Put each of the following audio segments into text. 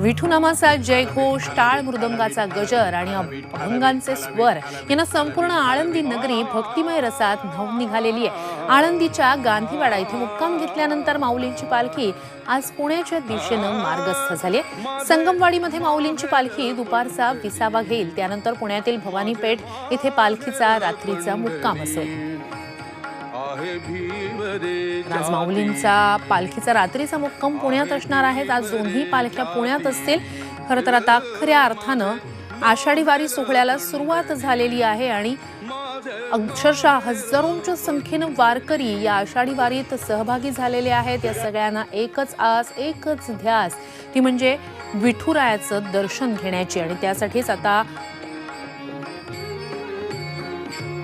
विठुनामाचा जयघोष टाळ मृदंगाचा गजर आणि अभंगांचे स्वर यांना संपूर्ण आळंदी नगरी भक्तिमय रसात न्हावून निघालेली आहे. आळंदीच्या गांधीवाडा इथे मुक्काम घेतल्यानंतर माऊलींची पालखी आज पुण्याच्या दिशेनं मार्गस्थ झाली आहे. संगमवाडीमध्ये माऊलींची पालखी दुपारचा विसावा घेईल. त्यानंतर पुण्यातील भवानीपेठ इथे पालखीचा रात्रीचा मुक्काम असेल. आज माऊलींचा पालखीचा रात्रीचा मुक्काम पुण्यात असणार आहे. आज दोन्ही पालख्या पुण्यात असतील. खरं तर आता खऱ्या अर्थानं आषाढी वारी सोहळ्याला सुरुवात झालेली आहे आणि अक्षरशः हजारोंच्या संख्येनं वारकरी या आषाढी वारीत सहभागी झालेले आहेत. या सगळ्यांना एकच आस एकच ध्यास. ती म्हणजे विठुरायाचं दर्शन घेण्याची. आणि त्यासाठीच आता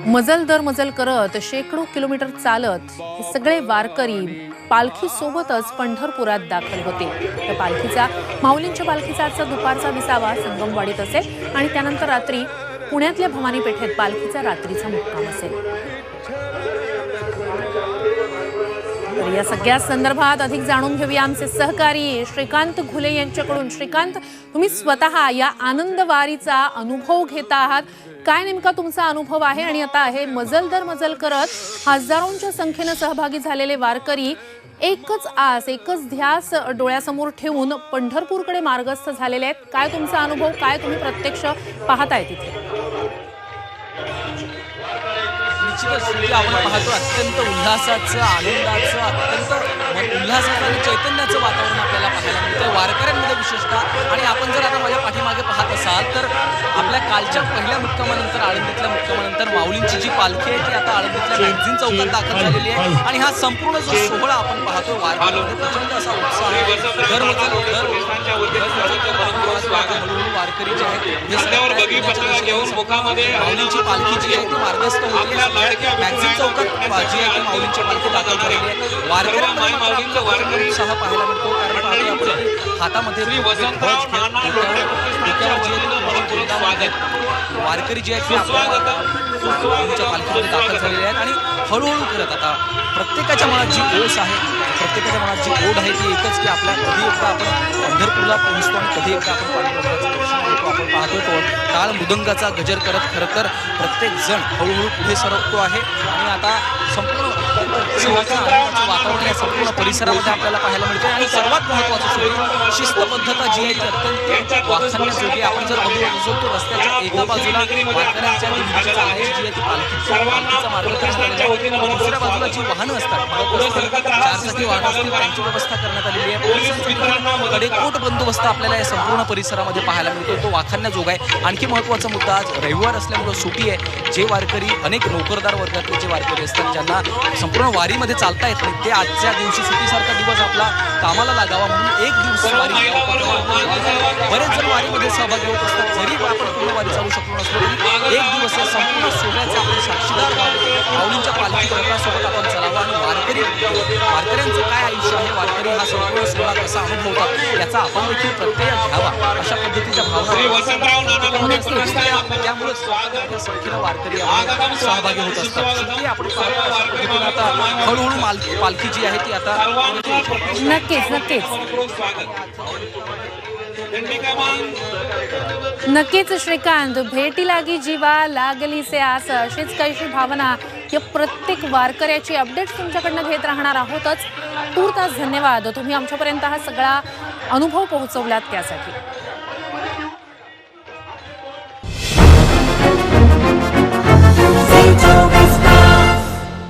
मजल दर मजल करत शेकडो किलोमीटर चालत हे सगळे वारकरी पालखी सोबतच पंढरपुरात दाखल होते. तर पालखीचा माऊलींच्या पालखीचा आजचा दुपारचा विसावा संगमवाडीत असेल आणि त्यानंतर रात्री पुण्यातल्या भवानी पेठेत पालखीचा रात्रीचा मुक्काम असेल. या सगळ्या संदर्भात अधिक जाणून घेऊया आमचे सहकारी श्रीकांत घुले यांच्याकडून. श्रीकांत तुम्ही स्वतः या आनंद वारीचा अनुभव घेता आहात. काय नेमका तुमचा अनुभव आहे? आणि आता हे मजल दर मजल करत हजारोंच्या संख्येनं सहभागी झालेले वारकरी एकच आस एकच ध्यास डोळ्यासमोर ठेवून पंढरपूरकडे मार्गस्थ झालेले आहेत. काय तुमचा अनुभव? काय तुम्ही प्रत्यक्ष पाहताय तिथे? निश्चितच आपण पाहतो अत्यंत उल्हासाचं आनंदाचं अत्यंत उल्हासाचं आणि चैतन्याचं वातावरण आपल्याला पाहायला मिळतं वारकऱ्यांमध्ये विशेषतः. आणि आपण जर आता माझ्या पाठीमागे पाहत असाल तर आपल्या कालच्या पहिल्या मुक्कामानंतर आळंदीतल्या मुक्कामानंतर माऊलींची जी पालखी आहे ती आता आळंदीतल्या मॅगझिन चौकात दाखल झालेली आहे. आणि हा संपूर्ण जो सोहळा आपण पाहतो वारकऱ्यांमध्ये प्रचंड असा उत्साह आहे. दर वचन- दर हळूहळू वारकरी जे आहेत माऊलींची पालखी जी आहे ती मार्गस्थ होते मॅगझिन चौकात जी आहे ती माऊलींची पालखी दाखल झालेली आहे. वारकऱ्यांमध्ये उत्साह पाहायला मिळतो. कारण आपण हातामध्ये. वारकरी जे आहेत ते आपल्या पालखीमध्ये दाखल झालेले आहेत आणि हळूहळू करत आता प्रत्येकाच्या मनात जी ओस आहे प्रत्येकाच्या मनात जी ओढ आहे ती एकच की आपल्या कधी एकदा आपण पंढरपूरला पोहोचतो आणि कधी एकदा आपण आपण पाहतो तो टाळ मृदंगाचा गजर करत खरं तर प्रत्येक जण हळूहळू पुढे सरकतो आहे. आणि आता संपूर्ण अत्यंत वातावरण या संपूर्ण परिसरामध्ये आपल्याला पाहायला मिळते आणि सर्वात महत्त्वाचं म्हणजे शिस्तबद्धता जी आहे ती अत्यंत वाखाणण्याजोगी आपण जर बघू शकतो रस्त्याच्या एका बाजूला वारकऱ्यांच्या जी आहे ती पालखीचा दुसऱ्या बाजूला जी वाहनं असतात ट्रक चारचाकी वाहनं असतील त्यांची व्यवस्था करण्यात आलेली आहे. पोलिसांची कडेकोट बंदोबस्त आपल्याला या संपूर्ण परिसरामध्ये पाहायला मिळतो तो वाखाणण्याजोगा आहे. आणखी महत्त्वाचा मुद्दा आज रविवार असल्यामुळं सुटी आहे. जे वारकरी अनेक नोकरदार वर्गातले जे वारकरी असतात ज्यांना संपूर्ण वारीमध्ये चालता येत नाही. ते आजच्या दिवशी सुट्टीसारखा दिवस आपला कामाला लागावा म्हणून एक दिवस वारी बरेच जण वारीमध्ये सहभागी होत असतात. जरी आपण पूर्ण वारी चालू शकलो नसलो तरी एक दिवस या संपूर्ण सोहळ्याचे आपण साक्षीदार माऊलींच्या पालखी रथासोबत आपण चालावं आणि वारकरी वारकऱ्यांचं काय आयुष्य आहे? वारकरी हा संपूर्ण सोहळा कसा अनुभवतात? याचा आपण देखील प्रत्यय घ्यावा. अशा पद्धतीच्या भावना त्यामुळेच संख्येनं वारकरी सहभागी होत असतात. आपण पाहतो आता हळूहळू माल पालखी जी आहे ती आता नक्कीच नक्कीच. नक्कीच श्रीकांत. भेटी लागी जीवा लागली से आस. अशीच काहीशी भावना या प्रत्येक वारकऱ्याची अपडेट तुमच्याकडनं घेत राहणार आहोतच. तूर्तास धन्यवाद. तुम्ही आमच्यापर्यंत हा सगळा अनुभव पोहोचवलात त्यासाठी.